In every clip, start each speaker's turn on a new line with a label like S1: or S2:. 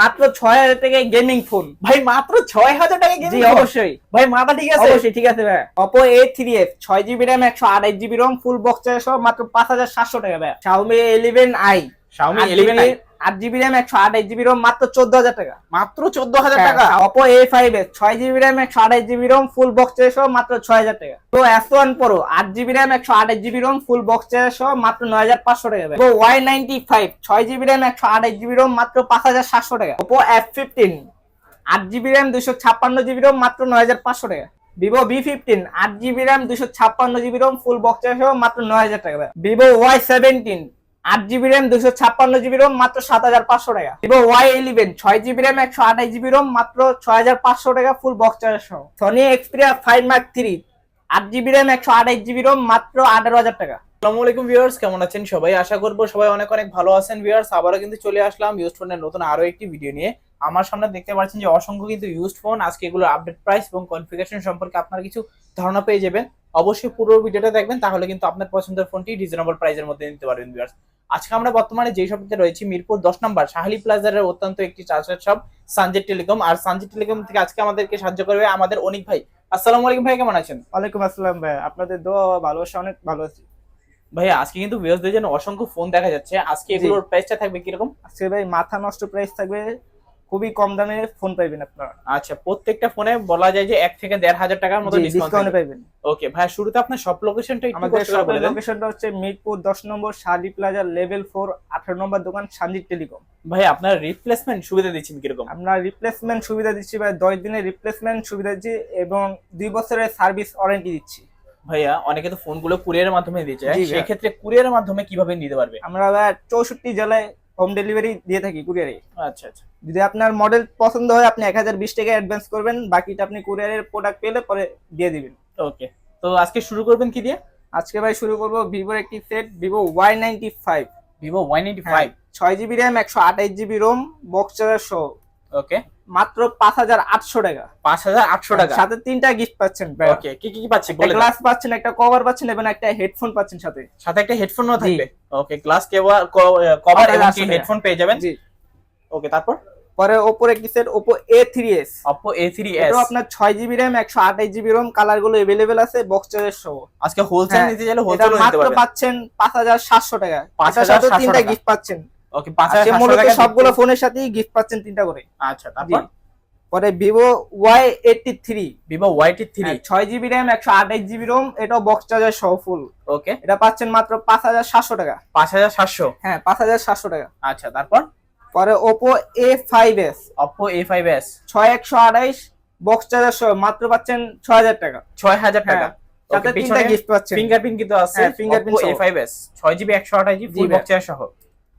S1: মাত্র ছয় হাজার টাকায় গেমিং ফোন
S2: ভাই মাত্র ছয় হাজার টাকা
S1: জি
S2: গেমিং
S1: অবশ্যই।
S2: ভাই মাথা ঠিক আছে?
S1: অবশ্যই ঠিক আছে ভাই। অপো এ থ্রি এফ ছয় জিবি র্যাম একশো আড়াই জিবি রম ফুল বক্স সহ মাত্র পাঁচ হাজার সাতশো টাকা ভাই। Xiaomi eleven I
S2: Xiaomi 11i
S1: আট জিবি র্যাম একশো আঠাশ জিবি রম মাত্র চোদ্দ হাজার টাকা।
S2: মাত্র চোদ্দ হাজার টাকা?
S1: অপো এ ফাইভ এস ছয় জিবি র্যাম একশো আঠাশ জিবি রম ফুল বক্স সহ মাত্র ছয় হাজার টাকা। তো এস ওয়ান প্রো আট জিবি র্যাম একশো আঠাশ জিবি রম ফুল বক্স সহ মাত্র নয় হাজার পাঁচশো টাকা তো ওয়াই নাইনটি ফাইভ ছয় জিবি র্যাম একশো আঠাশ জিবি রম মাত্র পাঁচ হাজার সাতশো টাকা। ওপো এফ ফিফটিন আট জিবি র্যাম দুশো ছাপ্পান্ন জিবি রম মাত্র নয় হাজার পাঁচশো টাকা। ভিভো বি ফিফটিন আট জিবি র্যাম দুশো ছাপ্পান্ন জিবি রম ফুল বক্স সহ মাত্র নয় হাজার টাকা ভিভো ওয়াই সেভেন্টিন আট জিবি র্যাম দুশো ছাপ্পান্ন জিবি রোম মাত্র সাত হাজার পাঁচশো টাকা। ভিভো ওয়াই ইলেভেন ছয় জিবি র্যাম একশো আঠাশ জিবি রোম মাত্র ছয় হাজার পাঁচশো টাকা ফুল বক্স চার্জ সহ। Sony Xperia five mark three আট জিবি র্যাম একশো আঠাশ জিবি রোম মাত্র আঠারো হাজার টাকা।
S2: আসসালামু আলাইকুম ভিউয়ার্স কেমন আছেন সবাই? আশা করব সবাই অনেক অনেক ভালো আছেন ভিউয়ার্স আবারও কিন্তু চলে আসলাম ইউজ ফোনের নতুন একটি ভিডিও নিয়ে। আমার সামনে দেখতে পাচ্ছেন যে অসংখ্য কিন্তু ইউজড ফোন আজকে এগুলো আপডেট প্রাইস এবং কনফিগারেশন সম্পর্কে আপনারা কিছু ধারণা পেয়ে যাবেন। অবশ্যই পুরো ভিডিওটা দেখবেন, তাহলে কিন্তু আপনার পছন্দের ফোনটি রিজনেবল প্রাইসের মধ্যে নিতে পারবেন ভিউয়ার্স আজকে আমরা বর্তমানে যে শপটিতে রয়েছি মিরপুর দশ নম্বর শাহালি প্লাজারের অত্যন্ত একটি চার্জার শপ সানজেট টেলিকম। আর সানজেট টেলিকম থেকে আজকে আমাদেরকে সাহায্য করবে আমাদের অনেক ভাই। আসসালামু আলাইকুম ভাই কেমন আছেন?
S1: ওয়ালাইকুম আসসালাম ভাই আপনাদের দোয়া ভালোবাসা অনেক ভালো আছি।
S2: ভাইয়া আজকে কিন্তু ভিউয়ার্সদের জন্য অসংখ্য ফোন দেখা যাচ্ছে। আজকে এগুলোর প্রাইসটা থাকবে কীরকম?
S1: আজকে ভাই মাথা নষ্ট প্রাইস থাকবে খুবই কম দামে ফোন পাইবেন আপনারা।
S2: আচ্ছা প্রত্যেকটা ফোনে বলা যায় যে এক থেকে দেড় হাজার টাকার মতো ডিসকাউন্ট
S1: পাইবেন।
S2: ওকে ভাই শুরুতে আপনার সব লোকেশনটা একটু
S1: আমাদের
S2: দেন।
S1: লোকেশনটা হচ্ছে মিরপুর দশ নম্বর শাদি প্লাজা লেভেল ফোর আঠারো নম্বর দোকান সানজিৎ টেলিকম
S2: ভাই আপনার রিপ্লেসমেন্ট সুবিধা দিচ্ছেন কীরকম?
S1: আমরা রিপ্লেসমেন্ট সুবিধা দিচ্ছি ভাই দশ দিনের রিপ্লেসমেন্ট সুবিধা দিচ্ছি এবং দুই বছরের সার্ভিস ওয়ারেন্টি দিচ্ছি।
S2: ভাইয়া অনেকে তো ফোনগুলো কুরিয়ারের মাধ্যমে দিচ্ছে
S1: জি ভাইয়া।
S2: সেই ক্ষেত্রে কুরিয়ারের মাধ্যমে কীভাবে নিতে পারবে?
S1: আমরা চৌষট্টি জেলায় হোম ডেলিভারি দিয়ে থাকি কুরিয়ারে
S2: আচ্ছা আচ্ছা।
S1: যদি আপনার মডেল পছন্দ হয় আপনি এক হাজার বিশ টাকা অ্যাডভান্স করবেন বাকিটা আপনি কুরিয়ারের প্রোডাক্ট পেলে পরে দিয়ে দিবেন।
S2: ওকে তো আজকে শুরু করবেন কি দিয়ে?
S1: আজকে ভাই শুরু করব ভিভোর একটি set Vivo Y ninety five
S2: Vivo one ninety five
S1: ছয় জিবি র্যাম একশো আঠাইশ জিবি রোম বক্স চার্জার সহ।
S2: ওকে
S1: মাত্র পাঁচ হাজার আটশো টাকা।
S2: পাঁচ হাজার আটশো টাকা?
S1: সাথে তিনটা গিফট পাচ্ছেন
S2: ওকে কি কি কি পাচ্ছি
S1: একটা গ্লাস পাচ্ছেন একটা কভার পাচ্ছেন এবং একটা হেডফোন পাচ্ছেন সাথে।
S2: সাথে একটা হেডফোনও। থাকবে? ওকে গ্লাস কভার কভার এবং কি হেডফোন পেয়ে যাবেন?
S1: জি।
S2: ওকে তারপর?
S1: পরে ওপোর একটি set Oppo A three S
S2: Oppo A three S
S1: আপনার ছয় জিবি র্যাম একশো আঠাইশ জিবি রোম কালারগুলো এভেলেবেল আছে বক্স চার্জার সহ।
S2: আজকে হোলসেল
S1: হ্যাঁ,
S2: নিতে
S1: এটা
S2: হোলসেল
S1: মাত্র পাচ্ছেন পাঁচ হাজার সাতশো টাকা।
S2: 5,700
S1: এটার সাথে তিনটা গিফট পাচ্ছেন।
S2: ওকে পাঁচ
S1: আজকে
S2: হাজার
S1: মূলত
S2: টাকা
S1: সবগুলো ফোনের সাথেই গিফট পাচ্ছেন তিনটা করে।
S2: আচ্ছা তারপর?
S1: পরে Vivo Y eighty three
S2: Vivo Y T three
S1: ছয় জিবি র্যাম একশো আঠাইশ জিবি রোম এটাও বক্স চার্জার সহ ফুল
S2: ওকে।
S1: এটা পাচ্ছেন মাত্র পাঁচ হাজার সাতশো টাকা।
S2: পাঁচ হাজার সাতশো?
S1: হ্যাঁ পাঁচ হাজার সাতশো টাকা।
S2: আচ্ছা তারপর?
S1: পরে Oppo A five S
S2: Oppo A five S
S1: ছয় একশো আঠাইশ বক্স চার্জার সহ মাত্র পাচ্ছেন ছয় হাজার টাকা।
S2: ছয় হাজার টাকা।
S1: হ্যাঁ, সাথে তিনটা গিফট পাচ্ছেন।
S2: ফিঙ্গারপ্রিন্ট কিন্তু আছে
S1: হ্যাঁ, fingerprint
S2: এ ফাইভ এস ছয় জিবি একশো আঠাশ জিবি ফুল
S1: ভাই।
S2: সহ।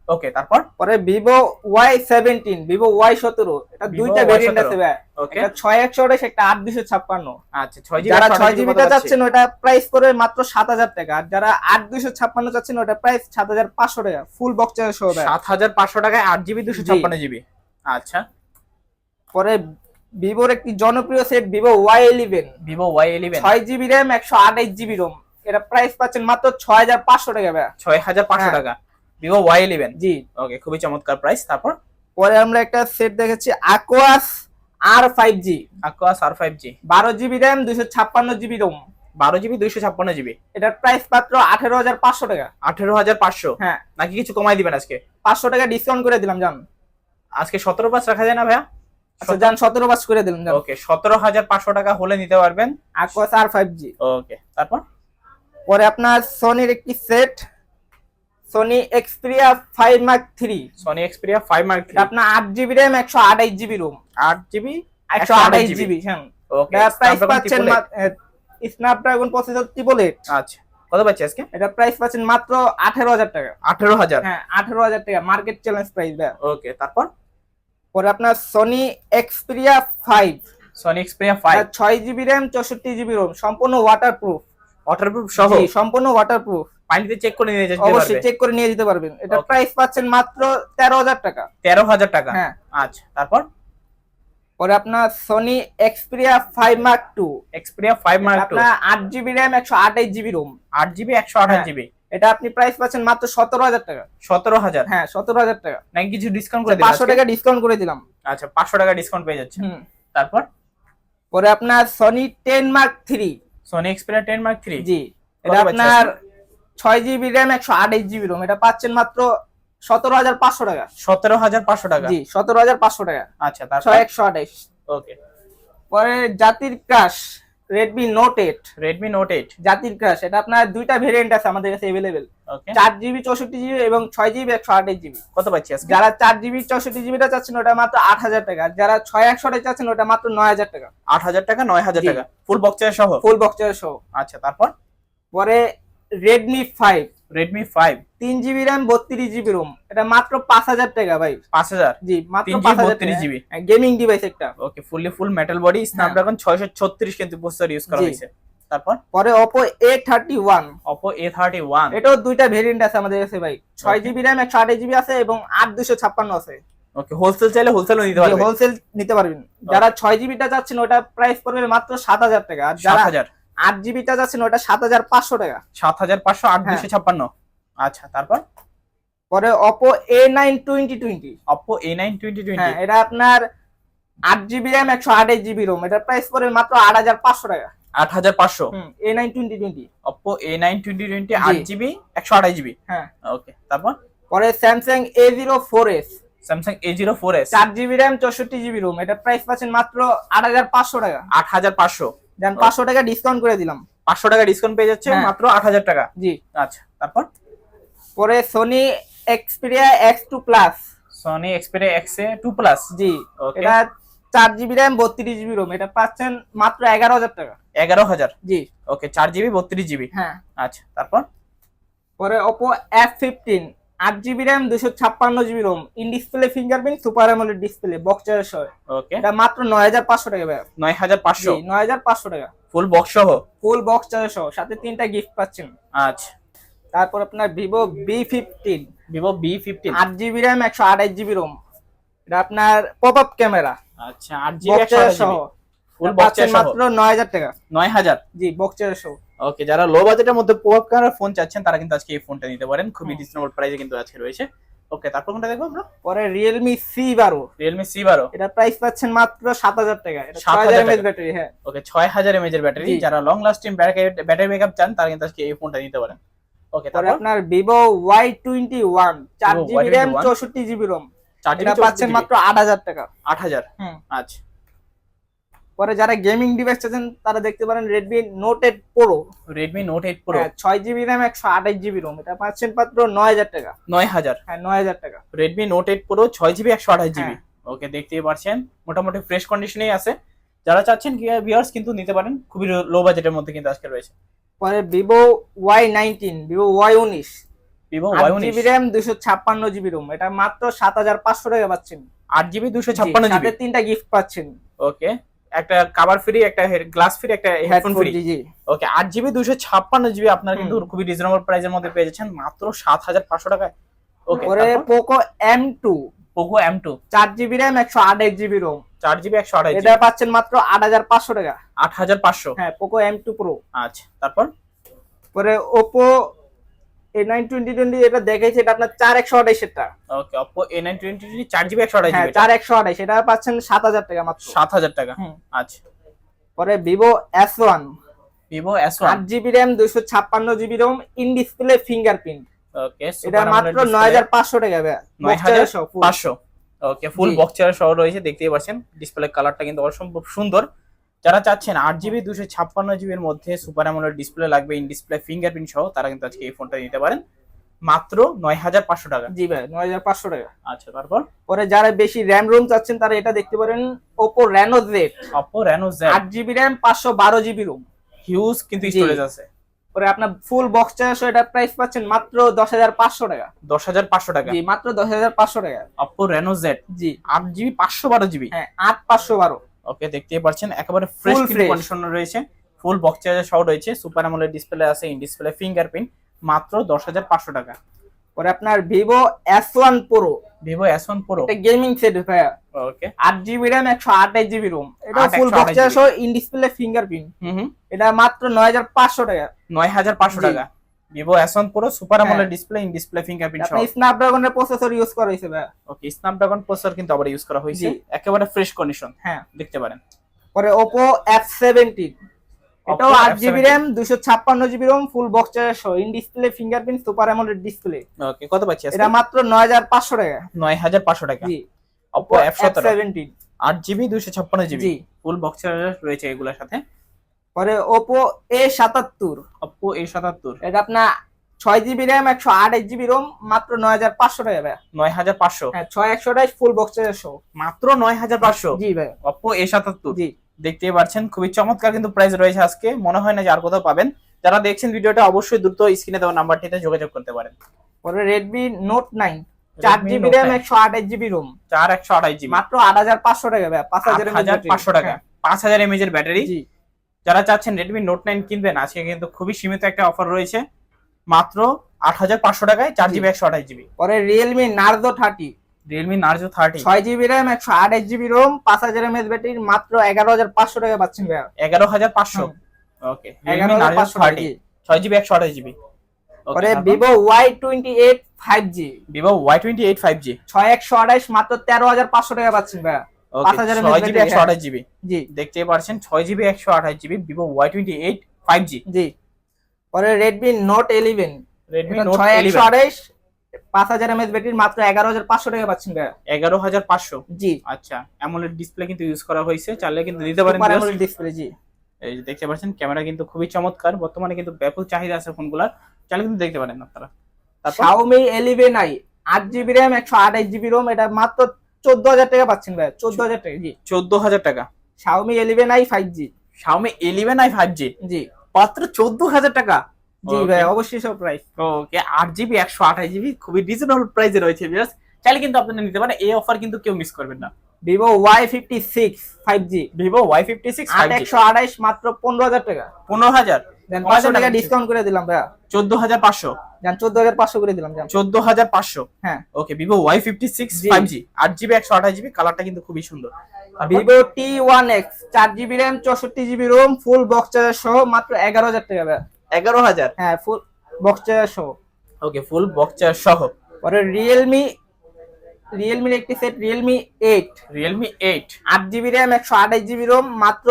S2: ওকে তারপর?
S1: পরে Vivo Y seventeen Vivo Y সতেরো এটা দুইটা ভেরিয়েন্ট আছে ভাই। একটা ছয় একশো আঠাইশ একটা আট দুশো ছাপ্পান্ন।
S2: আচ্ছা ছয় জিবি
S1: যারা ছয় জিবিটা চাচ্ছেন ওটা প্রাইস করে মাত্র সাত হাজার টাকা। আর যারা আট দুশো ছাপ্পান্ন চাচ্ছেন ওটা প্রাইস সাত হাজার পাঁচশো টাকা। ফুল বক্স সহ।
S2: সাত হাজার পাঁচশো টাকায় আট জিবি দুশো। ছাপ্পান্ন জিবি। আচ্ছা।
S1: পরে ভিভোর একটি জনপ্রিয় set Vivo Y eleven
S2: Vivo Y eleven
S1: ছয় জিবি র্যাম একশো আঠাইশ জিবি রোম এটা প্রাইস পাচ্ছেন মাত্র ছয় হাজার পাঁচশো টাকা ভাই।
S2: ছয় হাজার পাঁচশো
S1: হ্যাঁ।
S2: টাকা। Vivo Y eleven
S1: G.
S2: Okay খুবই চমৎকার প্রাইস তারপর?
S1: পরে আমরা একটা সেট দেখেছি Aquos R five G
S2: Aquos R five G
S1: বারো জিবি র্যাম দুশো ছাপ্পান্ন জিবি রোম
S2: বারো জিবি দুইশো ছাপ্পান্ন জিবি
S1: এটার প্রাইস মাত্র আঠেরো হাজার পাঁচশো টাকা।
S2: আঠেরো হাজার পাঁচশো।
S1: হ্যাঁ।
S2: নাকি কিছু কমাই দিবেন আজকে?
S1: পাঁচশো টাকা ডিসকাউন্ট করে দিলাম জান।
S2: আজকে সতেরো পাঁচ রাখা যায় না ভাইয়া?
S1: আচ্ছা জান সতেরো পাঁচ করে দিলাম জান।
S2: ওকে সতেরো হাজার পাঁচশো টাকা হলে নিতে পারবেন।
S1: আকোয়াস আর ফাইভ জি
S2: ওকে তারপর?
S1: পরে আপনার সোনির একটি set Sony Xperia five mark three
S2: Sony Xperia five mark three
S1: আপনার আট জিবি র্যাম একশো আঠাইশ জিবি রোম
S2: আট জিবি
S1: একশো আঠাইশ জিবি হ্যাঁ। প্রাইস পাচ্ছেন স্ন্যাপড্রাগন প্রসেসর ট্রিপল এইট
S2: আচ্ছা। কত পাচ্ছি আজকে?
S1: এটা প্রাইস পাচ্ছেন মাত্র আঠেরো হাজার টাকা।
S2: আঠেরো হাজার?
S1: হ্যাঁ আঠেরো হাজার টাকা। মার্কেট চ্যালেঞ্জ প্রাইস দেয়
S2: ওকে তারপর?
S1: পরে আপনার Sony Xperia five
S2: Sony Xperia five
S1: ছয় জিবি র্যাম চৌষট্টি জিবি রোম সম্পূর্ণ ওয়াটার প্রুফ
S2: ওয়াটারপ্রুফ সহ
S1: সম্পূর্ণ ওয়াটার প্রুফ
S2: পানিতে চেক করে নিয়ে যেতে
S1: অবশ্যই চেক করে নিয়ে যেতে পারবেন। এটা প্রাইস পাচ্ছেন মাত্র তেরো হাজার টাকা।
S2: তেরো হাজার টাকা?
S1: হ্যাঁ।
S2: আচ্ছা তারপর?
S1: পরে আপনার Sony Xperia five mark two
S2: Xperia five mark two
S1: আপনার আট জিবি র্যাম একশো আঠাইশ জিবি রোম
S2: আট জিবি একশো আঠাশ
S1: হ্যাঁ।
S2: জিবি
S1: এটা আপনি প্রাইস পাচ্ছেন মাত্র সতেরো হাজার টাকা।
S2: সতেরো হাজার?
S1: হ্যাঁ সতেরো হাজার টাকা।
S2: নাকি কিছু ডিসকাউন্ট করে দিবেন
S1: পাঁচশো টাকা ডিসকাউন্ট করে দিলাম।
S2: আচ্ছা পাঁচশো টাকা ডিসকাউন্ট পেয়ে যাচ্ছে তারপর?
S1: পরে আপনার Sony ten mark three
S2: Sony Xperia ten mark three
S1: জি। এটা আপনার ছয় জিবি র্যাম একশো আঠাশ জিবি রোম। এটা পাচ্ছেন মাত্র সতেরো হাজার পাঁচশো টাকা।
S2: সতেরো হাজার পাঁচশো টাকা?
S1: জি সতেরো হাজার পাঁচশো টাকা।
S2: আচ্ছা তারপর?
S1: ছয় একশো আঠাশ।
S2: ওকে।
S1: পরে জাতির crush Redmi note eight
S2: Redmi note eight
S1: জাতির ক্রাশ এটা আপনার দুইটা ভেরিয়েন্ট আছে আমাদের কাছে এভেলেবেল চার জিবি চৌষট্টি জিবি এবং ছয় জিবি একশো আঠাশ জিবি।
S2: কত পাচ্ছি
S1: যারা চার জিবি চৌষট্টি জিবিটা চাচ্ছেন ওটা মাত্র আট হাজার টাকা। যারা ছয় একশো চাচ্ছেন ওটা মাত্র নয় হাজার টাকা।
S2: আট হাজার টাকা নয় হাজার টাকা? ফুল বক্সের সহ?
S1: ফুল বক্সের সহ।
S2: আচ্ছা তারপর?
S1: পরে রেডমি ফাইভ
S2: রেডমি ফাইভ
S1: তিন জিবি র্যাম বত্রিশ জিবি রোম এটা মাত্র পাঁচ হাজার টাকা ভাই।
S2: পাঁচ হাজার?
S1: জি মাত্র
S2: 3
S1: পাঁচ হাজার
S2: 32 GB?
S1: গেমিং ডিভাইস একটা।
S2: Okay fully full metal body Snapdragon ছয়শো ছত্রিশ কিন্তু প্রসেসর ইউজ করা হয়েছে। তারপর?
S1: পরে
S2: অপো এ থার্টি ওয়ান
S1: এটাও দুইটা ভেরিয়েন্ট আছে আমাদের কাছে ভাই। ছয় জিবি র্যাম একশো আঠাশ জিবি আছে এবং আট দুশো ছাপ্পান্ন আছে।
S2: ওকে হোলসেল চাইলে হোলসেলও নিতে পারবে।
S1: হোলসেল নিতে পারবেন। যারা ছয় জিবিটা চাচ্ছেন ওটা প্রাইস পড়বে মাত্র সাত হাজার টাকা। আর যারা
S2: হাজার।
S1: আট জিবিটা যাচ্ছেন ওটা সাত হাজার পাঁচশো টাকা।
S2: সাত হাজার পাঁচশো আট
S1: হ্যাঁ।
S2: দুশো ছাপ্পান্ন। আচ্ছা তারপর?
S1: পরে Oppo A nine twenty twenty
S2: Oppo A nine twenty twenty
S1: এটা আপনার আট জিবি র্যাম একশো আঠাশ জিবি রোম এটার প্রাইস পড়বে মাত্র আট হাজার পাঁচশো টাকা।
S2: আট হাজার পাঁচশো।
S1: হুম A nine twenty twenty
S2: Oppo A nine twenty twenty আট জিবি একশো আঠাশ জিবি
S1: হ্যাঁ।
S2: ওকে তারপর?
S1: পরে Samsung A zero four S
S2: Samsung A zero four S
S1: চার জিবি র্যাম চৌষট্টি জিবি রোম এটার প্রাইস পাচ্ছেন মাত্র আট হাজার পাঁচশো টাকা।
S2: আট হাজার পাঁচশো।
S1: দেন পাঁচশো টাকা ডিসকাউন্ট করে দিলাম।
S2: পাঁচশো টাকা ডিসকাউন্ট পেয়ে যাচ্ছে
S1: হ্যাঁ।
S2: মাত্র আট হাজার টাকা।
S1: জি।
S2: আচ্ছা তারপর?
S1: পরে Sony Xperia X two plus
S2: Sony Xperia X A two plus
S1: জি। এটা চার জিবি র্যাম বত্রিশ জিবি রোম এটা পাচ্ছেন মাত্র এগারো হাজার টাকা।
S2: এগারো হাজার?
S1: জি।
S2: ওকে চার জিবি বত্রিশ জিবি
S1: হ্যাঁ।
S2: আচ্ছা তারপর?
S1: পরে ওপো এফ ফিফটিন আট জিবি র্যাম দুশো ছাপ্পান্ন GB ROM in display fingerprint super AMOLED display বক্সের সহ।
S2: ওকে
S1: এটা মাত্র নয় হাজার পাঁচশো টাকা
S2: নয় হাজার পাঁচশো?
S1: নয় হাজার পাঁচশো টাকা।
S2: ফুল বক্স সহ?
S1: ফুল বক্স সহ সাথে তিনটা গিফট পাচ্ছেন।
S2: আচ্ছা।
S1: তারপর আপনার Vivo V fifteen
S2: Vivo V fifteen
S1: আট জিবি র্যাম একশো আঠাশ জিবি রোম এটা আপনার পপ আপ ক্যামেরা
S2: আচ্ছা আট জিবি
S1: সহ।
S2: ফুল বক্স
S1: মাত্র নয় হাজার টাকা।
S2: নয় হাজার?
S1: জি বক্সের সহ।
S2: ওকে যারা লো বাজেটের মধ্যে পোয়াপ ক্যামেরা ফোন চাচ্ছেন তারা কিন্তু আজকে এই ফোনটা নিতে পারেন। খুবই রিজনেবল প্রাইসে কিন্তু আজকে রয়েছে। ওকে তারপর কোনটা দেখব আমরা?
S1: পরে রিয়েলমি সি বারো।
S2: রিয়েলমি সি বারো।
S1: এটা প্রাইস পাচ্ছেন মাত্র সাত হাজার টাকা। এটা
S2: 7,000
S1: ছয় হাজার এমএচ ব্যাটারি হ্যাঁ।
S2: ওকে ছয় হাজার এমএজ এর ব্যাটারি যারা লং লাস্টিং ব্যাটারি ব্যাকআপ চান তারা কিন্তু আজকে এই ফোনটা নিতে পারেন। ওকে
S1: পরে
S2: তারপর?
S1: আপনার ভিভো ওয়াই টোয়েন্টি ওয়ান চার
S2: Vivo
S1: জিবি র্যাম
S2: Y21
S1: চৌষট্টি জিবি রোম
S2: চার
S1: এটা পাচ্ছেন মাত্র আট হাজার টাকা।
S2: আট হাজার?
S1: হুম।
S2: আচ্ছা।
S1: পরে যারা গেমিং ডিভাইস চাচ্ছেন তারা দেখতে পারেন Redmi Note eight Pro
S2: Redmi Note eight Pro
S1: ছয় জিবি র্যাম একশো আঠাশ জিবি রোম এটা পাচ্ছেন মাত্র নয় হাজার টাকা।
S2: নয় হাজার।
S1: হ্যাঁ নয় হাজার টাকা।
S2: রেডমি নোট এইট প্রো ছয় জিবি একশো আঠাশ জিবি
S1: হ্যাঁ।
S2: ওকে দেখতেই পাচ্ছেন। মোটামুটি ফ্রেশ কন্ডিশনেই আছে। যারা চাচ্ছেন কি ভিউয়ার্স কিন্তু নিতে পারেন। খুবই লো বাজেটের মধ্যে কিন্তু আজকে রয়েছে।
S1: পরে Vivo Y nineteen Vivo Y উনিশ
S2: ভিভো ওয়াই
S1: জিবি র্যাম দুশো ছাপ্পান্ন জিবি রোম এটা মাত্র সাত হাজার পাঁচশো টাকা পাচ্ছেন।
S2: আট জিবি দুশো ছাপ্পান্ন জিবি
S1: সাথে তিনটা গিফট পাচ্ছেন।
S2: ওকে একটা কাভার ফ্রি একটা গ্লাস ফ্রি একটা হেডফোন ফ্রি
S1: জি জি।
S2: ওকে আট জিবি দুশো ছাপ্পান্ন জিবি আপনার কিন্তু। খুবই রিজনেবল প্রাইসের মধ্যে পেয়ে যাচ্ছেন। মাত্র সাত হাজার পাঁচশো টাকায়। ওকে
S1: পরে Poco M two
S2: Poco M two
S1: চার জিবি র্যাম একশো আঠাশ জিবি রোম
S2: চার জিবি একশো আঠাশ
S1: এটা পাচ্ছেন মাত্র আট হাজার পাঁচশো টাকা।
S2: আট হাজার পাঁচশো?
S1: হ্যাঁ পোকো এম টু প্রো
S2: আচ্ছা তারপর?
S1: পরে ওপো এটা আপনার চার একশো আঠাইশেরটা
S2: okay Oppo A nine twenty চার জিবি একশো আঠাশ
S1: হ্যাঁ এটা পাচ্ছেন সাত হাজার টাকা মাত্র।
S2: সাত হাজার টাকা? আচ্ছা।
S1: পরে ইন ডিসপ্লে ফিঙ্গারপ্রিন্ট
S2: ওকে
S1: এটা মাত্র টাকা
S2: ওকে ফুল। বক্স সহ রয়েছে দেখতেই পাচ্ছেন। ডিসপ্লে কালারটা কিন্তু অসম্ভব সুন্দর। যারা চাচ্ছেন আট জিবি দুশো ছাপ্পান্ন জিবির মধ্যে সুপার অ্যামোলেড ডিসপ্লে লাগবে ইন ডিসপ্লে ফিঙ্গারপ্রিন্ট সহ তারা কিন্তু আজকে এই ফোনটা নিতে পারেন। মাত্র নয় হাজার পাঁচশো টাকা।
S1: জি ভাই নয় হাজার পাঁচশো টাকা।
S2: আচ্ছা তারপর?
S1: পরে যারা বেশি র্যাম রোম চাচ্ছেন তারা এটা দেখতে পারেন Oppo Reno Z
S2: Oppo Reno Z
S1: আট জিবি র্যাম পাঁচশো বারো জিবি রোম
S2: হিউজ কিন্তু। স্টোরেজ আছে।
S1: পরে আপনার ফুল বক্স চার্জ এটা প্রাইস পাচ্ছেন মাত্র দশ হাজার পাঁচশো টাকা।
S2: দশ হাজার পাঁচশো টাকা।
S1: জি মাত্র দশ হাজার পাঁচশো টাকা।
S2: অপো রেনো জেড
S1: জি।
S2: আট জিবি পাঁচশো বারো জিবি
S1: হ্যাঁ আট পাঁচশো বারো।
S2: ওকে দেখতেই পাচ্ছেন একেবারে ফ্রেশ
S1: Full
S2: কন্ডিশন রয়েছে। ফুল বক্স চার্জার সহ রয়েছে সুপার অ্যামোলেড ডিসপ্লে আছে ইন ডিসপ্লে ফিঙ্গারপ্রিন্ট মাত্র দশ হাজার পাঁচশো টাকা।
S1: পরে আপনার Vivo S one Pro
S2: Vivo S one Pro
S1: এটা গেমিং সেট ভাইয়া।
S2: ওকে
S1: আট জিবি র্যাম একশো আঠাশ জিবি রোম এটা ফুল
S2: 128
S1: বক্স চার্জ সহ ইন ডিসপ্লে ফিঙ্গারপ্রিন্ট
S2: হুম
S1: এটা মাত্র নয় হাজার পাঁচশো টাকা।
S2: নয় হাজার পাঁচশো। টাকা। Vivo S one Pro super. আমলের ডিসপ্লে ইন ডিসপ্লে ফিঙ্গারপ্রিন্ট সহ।
S1: আপনি স্ন্যাপড্রাগনের প্রসেসর ইউজ করা হয়েছে ভাইয়া।
S2: ওকে স্ন্যাপড্রাগন প্রসেসর কিন্তু আবার ইউজ করা হয়েছে। একেবারে ফ্রেশ কন্ডিশন
S1: হ্যাঁ।
S2: দেখতে পারেন।
S1: পরে এটাও
S2: Oppo
S1: আট জিবি
S2: F17
S1: র্যাম দুশো ছাপ্পান্ন জিবি রোম ফুল বক্স সহ। In display fingerprint super AMOLED display
S2: okay কত পাচ্ছি
S1: এটা মাত্র নয় হাজার পাঁচশো টাকা।
S2: নয় হাজার পাঁচশো টাকা।
S1: জি।
S2: জিবি দুইশো ছাপ্পান্ন জিবি ফুল বক্স রয়েছে এগুলোর সাথে।
S1: পরে ওপো এ সাতাত্তর।
S2: অপো এ সাতাত্তর।
S1: এটা আপনার ছয় জিবি র্যাম একশো আঠাশ জিবি রোম মাত্র নয় হাজার পাঁচশো টাকা ভাইয়া
S2: নয় হাজার পাঁচশো।
S1: হ্যাঁ ছয় একশো আঠাশ ফুল বক্স সহ
S2: মাত্র নয় হাজার পাঁচশো?
S1: জি ভাই।
S2: অপো এ সাতাত্তর।
S1: জি।
S2: দেখতেই পাচ্ছেন খুবই চমৎকার কিন্তু প্রাইস রয়েছে আজকে। মনে হয় না যে আর কোথাও পাবেন। যারা দেখছেন ভিডিওটা অবশ্যই দ্রুত স্ক্রিনে দেওয়া নাম্বারটিতে যোগাযোগ করতে পারেন।
S1: পরে রেডমি নোট নাইন চার জিবি র্যাম
S2: 9
S1: একশো আঠাশ জিবি রোম
S2: চার একশো আঠাশ জিবি
S1: মাত্র আট হাজার পাঁচশো টাকা ভাইয়া পাঁচ হাজার
S2: হাজার পাঁচশো টাকা। পাঁচ হাজার এমএজ এর ব্যাটারি
S1: জি।
S2: যারা চাচ্ছেন রেডমি নোট নাইন কিনবেন আজকে কিন্তু খুবই সীমিত একটা অফার রয়েছে। মাত্র আট হাজার পাঁচশো টাকায় চার জিবি একশো আঠাশ জিবি।
S1: পরে Realme Narzo thirty
S2: Realme Narzo thirty
S1: ছয় জিবি র্যাম একশো আঠাশ জিবি রোম পাঁচ হাজার এমএস ব্যাটারি মাত্র এগারো হাজার পাঁচশো টাকা পাচ্ছেন ভাইয়া।
S2: এগারো হাজার পাঁচশো। ওকে
S1: এগারো হাজার পাঁচশো
S2: থার্টি ছয় জিবি একশো আঠাশ জিবি।
S1: পরে Vivo Y twenty eight five G
S2: Vivo Y twenty eight five G
S1: ছয় একশো আঠাশ মাত্র তেরো হাজার পাঁচশো টাকা পাচ্ছেন ভাইয়া।
S2: ওকে
S1: 5000
S2: ছয় জিবি
S1: battery,
S2: একশো। আঠাশ জিবি
S1: জি।
S2: দেখতেই পারছেন ছয় জিবি একশো আঠাশ GB Vivo Y twenty eight five G
S1: জি। পরে Redmi Note eleven
S2: Redmi Note
S1: একশো আঠাশ পাঁচ হাজার এমএস ব্যাটারি মাত্র এগারো হাজার পাঁচশো টাকা পাচ্ছেন ভাইয়া।
S2: এগারো হাজার পাঁচশো?
S1: জি।
S2: আচ্ছা অ্যামোলেড ডিসপ্লে কিন্তু ইউজ করা হয়েছে চাইলে কিন্তু দিতে পারেন
S1: অ্যামোলেড ডিসপ্লে জি।
S2: এই যে দেখতে পাচ্ছেন ক্যামেরা কিন্তু খুবই চমৎকার বর্তমানে কিন্তু ব্যাপক চাহিদা আছে ফোনগুলার চাইলে কিন্তু দেখতে পারেন আপনারা।
S1: জিবি র্যাম একশো আঠাশ জিবি রোম এটা মাত্র চোদ্দ হাজার টাকা পাচ্ছেন ভাইয়া চোদ্দ হাজার টাকা জি।
S2: চোদ্দ হাজার টাকা।
S1: Xiaomi eleven i five G
S2: Xiaomi eleven i five G
S1: জি।
S2: মাত্র চোদ্দ হাজার টাকা?
S1: জি. ভাই অবশ্যই সব প্রাইস
S2: ওকে আট জিবি একশো আঠাশ জিবি খুবই রিজনেবল প্রাইসে রয়েছে বিয়ার্স চাইলে কিন্তু আপনারা নিতে পারেন এই অফার কিন্তু কেউ মিস করবেন না।
S1: Vivo Y fifty six five G
S2: Vivo Y fifty six
S1: একশো আঠাইশ মাত্র পনেরো হাজার টাকা।
S2: পনেরো হাজার?
S1: দেন টাকা ডিসকাউন্ট করে দিলাম ভাইয়া। করে দিলাম যান।
S2: চোদ্দ হাজার পাঁচশো?
S1: হ্যাঁ।
S2: ওকে কালারটা কিন্তু খুবই সুন্দর।
S1: ফুল বক্স চার্জার সহ মাত্র এগারো হাজার টাকা ভাইয়া। হ্যাঁ ফুল বক্স চার্জার সহ।
S2: ওকে ফুল বক্স সহ।
S1: পরে রিয়েলমির একটি set Realme eight
S2: Realme eight
S1: আট জিবি র্যাম একশো আঠাশ জিবি রোম মাত্র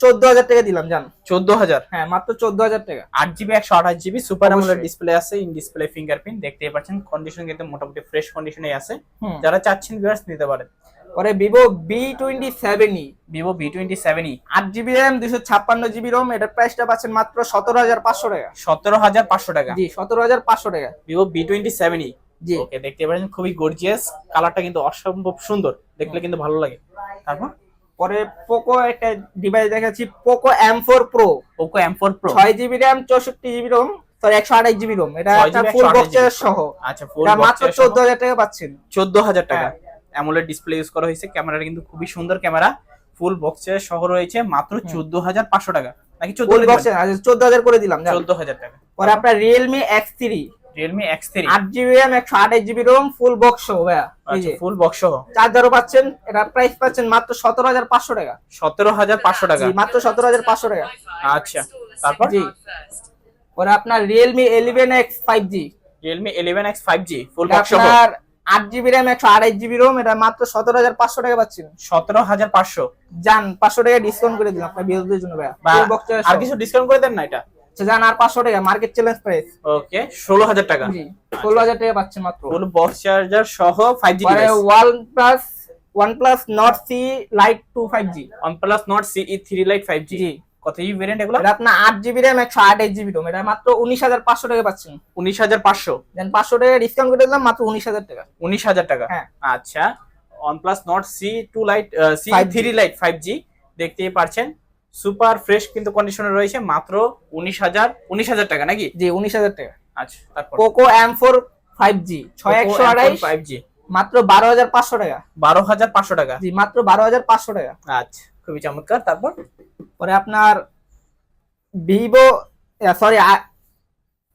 S1: চোদ্দ হাজার টাকা দিলাম জান।
S2: চোদ্দ হাজার?
S1: হ্যাঁ মাত্র চোদ্দ হাজার টাকা।
S2: আট জিবি একশো আঠাশ জিবি সুপার আমলের ডিসপ্লে আছে ইন ডিসপ্লে ফিঙ্গারপ্রিন্ট দেখতেই পাচ্ছেন কন্ডিশন কিন্তু মোটামুটি ফ্রেশ কন্ডিশনে আছে। যারা চাচ্ছেন ভিউয়ার্স নিতে পারেন।
S1: পরে Vivo V twenty seven E
S2: Vivo V twenty seven E
S1: আট জিবি র্যাম দুশো ছাপ্পান্ন জিবি রোম এটার প্রাইসটা পাচ্ছেন মাত্র সতেরো হাজার পাঁচশো টাকা।
S2: সতেরো হাজার পাঁচশো টাকা।
S1: জি সতেরো হাজার পাঁচশো টাকা।
S2: Vivo V twenty seven E
S1: জি।
S2: ওকে দেখতে পাচ্ছেন খুবই গর্জিয়াস কালারটা কিন্তু অসম্ভব সুন্দর। দেখলে কিন্তু ভালো লাগে। তারপর?
S1: পরে পোকো একটা ডিভাইস দেখাচ্ছি Poco M four Pro
S2: Poco M four Pro
S1: ছয় জিবি র্যাম চৌষট্টি জিবি রোম সরি একশো আঠাশ জিবি রোম এটা একটা ফুল
S2: 128
S1: বক্স
S2: GB
S1: সহ।
S2: আচ্ছা ফুল
S1: এটা মাত্র চোদ্দ হাজার টাকা পাচ্ছেন।
S2: চোদ্দ হাজার টাকা। অ্যামোলেড ডিসপ্লে ইউজ করা হয়েছে। ক্যামেরাটা কিন্তু খুবই সুন্দর ক্যামেরা ফুল বক্সের সহ রয়েছে মাত্র চোদ্দ হাজার পাঁচশো টাকা। নাকি চোদ্দ
S1: বক্স চোদ্দ হাজার করে দিলাম।
S2: চোদ্দ হাজার টাকা।
S1: পরে আপনার Realme X three
S2: Realme X three
S1: আট জিবি র্যাম একশো আঠাশ জিবি রোম ফুল বক্স সহ ভাইয়া
S2: ফুল বক্স সহ।
S1: চার্জারও পাচ্ছেন এটা প্রাইস পাচ্ছেন মাত্র সতেরো হাজার পাঁচশো টাকা।
S2: সতেরো হাজার পাঁচশো টাকা।
S1: মাত্র সতেরো হাজার পাঁচশো টাকা।
S2: আচ্ছা তারপর?
S1: জি। পরে আপনার Realme eleven X five G
S2: Realme eleven X five G full box সহ।
S1: আট জিবি র্যাম একশো আঠাশ জিবি রোম এটা মাত্র সতেরো হাজার পাঁচশো টাকা পাচ্ছেন।
S2: সতেরো হাজার পাঁচশো।
S1: যান পাঁচশো টাকা ডিসকাউন্ট করে দিলাম আপনার বিরোধীদের জন্য ভাইয়া।
S2: আর কিছু ডিসকাউন্ট করে দেন না এটা?
S1: আর পাঁচশো টাকা মার্কেট চ্যালেঞ্জ প্রাইস
S2: ওকে ষোলো হাজার টাকা।
S1: ষোলো হাজার টাকা পাচ্ছেন মাত্র।
S2: বক্স চার্জার সহ five G
S1: OnePlus OnePlus Nord CE lite two five G
S2: OnePlus Nord CE 3 Lite 5G
S1: G.
S2: কত জিবি ভেরিয়েন্ট এগুলো?
S1: এটা আপনার আট জিবি র্যাম একশো আঠাশ জিবি রোম এটা মাত্র উনিশ হাজার পাঁচশো টাকা পাচ্ছেন।
S2: উনিশ হাজার পাঁচশো।
S1: দেন পাঁচশো টাকা ডিসকাউন্ট করে দিলাম মাত্র উনিশ হাজার টাকা।
S2: উনিশ হাজার টাকা।
S1: হ্যাঁ।
S2: আচ্ছা OnePlus Nord C2 Lite C three lite five G দেখতেই পারছেন সুপার ফ্রেশ কিন্তু কন্ডিশনে রয়েছে মাত্র উনিশ হাজার উনিশ হাজার টাকা নাকি?
S1: জি উনিশ হাজার টাকা।
S2: আচ্ছা তারপর?
S1: Poco M four five G ছয় একশো
S2: ফাইভ জি
S1: মাত্র বারো হাজার পাঁচশো টাকা।
S2: বারো হাজার পাঁচশো টাকা?
S1: জি মাত্র বারো হাজার পাঁচশো টাকা।
S2: আচ্ছা খুবই চমৎকার। তারপর?
S1: পরে আপনার Vivo sorry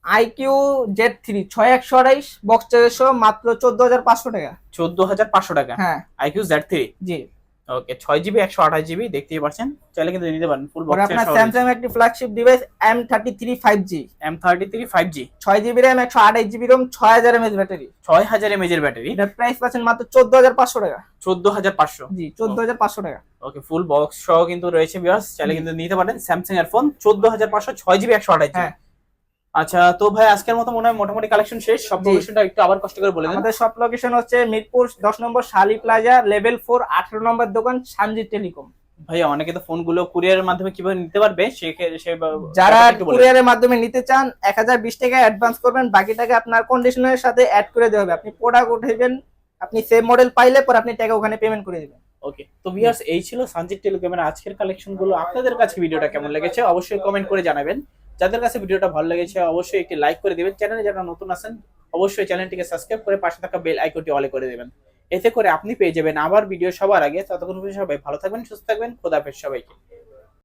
S1: iQOO Z three ছয় একশো আঠাইশ বক্স চার্জার সহ মাত্র চোদ্দ হাজার পাঁচশো টাকা।
S2: চোদ্দ হাজার পাঁচশো টাকা?
S1: হ্যাঁ।
S2: আইকিউ জেড থ্রি
S1: জি।
S2: ওকে ছয় জিবি একশো আঠাশ জিবি দেখতেই পাচ্ছেন। চাইলে কিন্তু নিতে পারেন ফুল বক্স
S1: আপনার স্যামসাং একটি flagship device M thirty three five G
S2: M thirty three five G
S1: ছয় জিবি র্যাম একশো আঠাশ জিবি রোম ছয় হাজার এমএচ ব্যাটারি
S2: ছয় হাজার এমএজ এর ব্যাটারি
S1: এটার প্রাইস পাচ্ছেন মাত্র চোদ্দ হাজার পাঁচশো টাকা।
S2: চোদ্দ হাজার পাঁচশো।
S1: জি চোদ্দ হাজার পাঁচশো টাকা।
S2: ওকে ফুল বক্স সহ কিন্তু রয়েছে বিয়ার্স চাইলে কিন্তু নিতে পারেন স্যামসাং এর ফোন চোদ্দ হাজার পাঁচশো ছয় জিবি একশো আঠাশ
S1: হ্যাঁ।
S2: আচ্ছা তো ভাই আজকের মতো মনে হয় মোটামুটি কালেকশন শেষ। সব। লোকেশনটা একটু আবার কষ্ট করে বলে দেন।
S1: আমাদের সব লোকেশন হচ্ছে মিরপুর দশ নম্বর শালি প্লাজা লেভেল ফোর আঠারো নম্বর দোকান সানজি টেলিকম
S2: ভাইয়া অনেকে তো ফোনগুলো কুরিয়ারের মাধ্যমে কীভাবে নিতে পারবে?
S1: যারা কুরিয়ারের মাধ্যমে নিতে চান এক হাজার বিশ টাকা অ্যাডভান্স করবেন বাকি টাকা আপনার কন্ডিশনের সাথে অ্যাড করে দেওয়া হবে। আপনি প্রোডাক্ট উঠাইবেন আপনি সেম মডেল পাইলে পর আপনি টাকা ওখানে পেমেন্ট করে দিবেন।
S2: ওকে তো ভিউয়ার্স এই ছিল সানজিৎ টেলিকমের আজকের কালেকশনগুলো আপনাদের কাছে ভিডিওটা কেমন লেগেছে? অবশ্যই কমেন্ট করে জানাবেন। যাদের কাছে ভিডিওটা ভালো লেগেছে, অবশ্যই একটি লাইক করে দেবেন। চ্যানেলে যারা নতুন আছেন, অবশ্যই চ্যানেলটিকে সাবস্ক্রাইব করে পাশে থাকা বেল আইকনটি অলে করে দেবেন। এতে করে আপনি পেয়ে যাবেন আবার ভিডিও সবার আগে। ততক্ষণ সবাই ভালো থাকবেন, সুস্থ থাকবেন। খোদাফেজ সবাইকে।